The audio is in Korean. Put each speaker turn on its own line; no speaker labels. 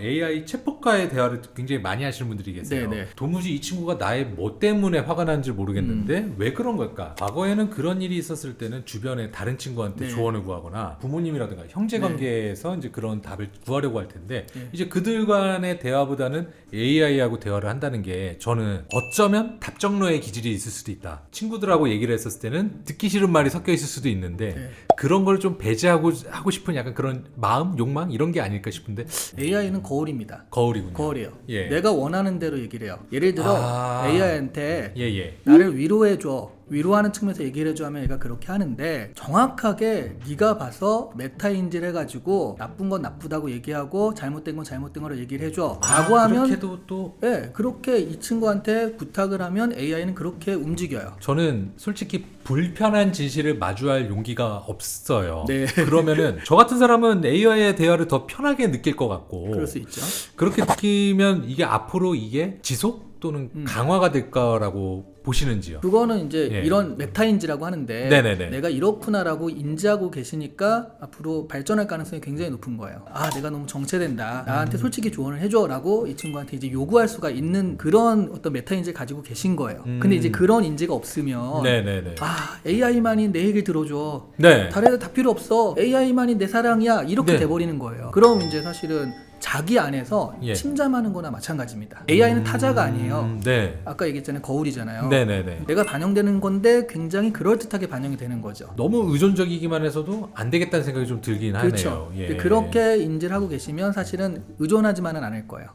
AI 챗봇과의 대화를 굉장히 많이 하시는 분들이 계세요.
네네.
도무지 이 친구가 나의 뭐 때문에 화가 나는지 모르겠는데
음.
왜 그런 걸까? 과거에는 그런 일이 있었을 때는 주변에 다른 친구한테
네.
조언을 구하거나 부모님이라든가 형제 관계에서 이제 그런 답을 구하려고 할 텐데
네.
이제 그들 간의 대화보다는 AI하고 대화를 한다는 게 저는 어쩌면 답정너의 기질이 있을 수도 있다. 친구들하고 얘기를 했었을 때는 듣기 싫은 말이 섞여 있을 수도 있는데
네.
그런 걸 좀 배제하고 하고 싶은 약간 그런 마음, 욕망 이런 게 아닐까 싶은데
AI는 거울입니다.
거울이군요.
거울이에요.
예.
내가 원하는 대로 얘기를 해요. 예를 들어
아.
AI한테
예, 예.
나를 위로해줘. 위로하는 측면에서 얘기를 해줘 하면 얘가 그렇게 하는데 정확하게 네가 봐서 메타인지를 해가지고 나쁜 건 나쁘다고 얘기하고 잘못된 건 잘못된 거로 얘기를 해줘 라고
아,
하면
그렇게도 또
예, 그렇게 이 친구한테 부탁을 하면 AI는 그렇게 움직여요.
저는 솔직히 불편한 진실을 마주할 용기가 없어요.
네.
그러면은 저 같은 사람은 AI의 대화를 더 편하게 느낄 것 같고
그럴 수 있죠.
그렇게 느끼면 이게 앞으로 이게 지속 또는
음.
강화가 될 거라고 보시는지요?
그거는 이제
예.
이런 메타인지라고 하는데
네네네.
내가 이렇구나라고 인지하고 계시니까 앞으로 발전할 가능성이 굉장히 높은 거예요. 아 내가 너무 정체된다. 나한테
음.
솔직히 조언을 해줘라고 이 친구한테 이제 요구할 수가 있는 그런 어떤 메타인지를 가지고 계신 거예요.
음.
근데 이제 그런 인지가 없으면
네네네.
아 AI만이 내 얘기를 들어줘.
네.
다른 애들 다 필요 없어. AI만이 내 사랑이야. 이렇게
네.
돼버리는 거예요. 그럼 이제 사실은 자기 안에서
예.
침잠하는 거나 마찬가지입니다. AI는 타자가 아니에요.
음, 네.
아까 얘기했잖아요. 거울이잖아요.
네네네.
내가 반영되는 건데 굉장히 그럴듯하게 반영이 되는 거죠.
너무 의존적이기만 해서도 안 되겠다는 생각이 좀 들긴
그렇죠.
하네요. 예.
그렇게 인지를 하고 계시면 사실은 의존하지만은 않을 거예요.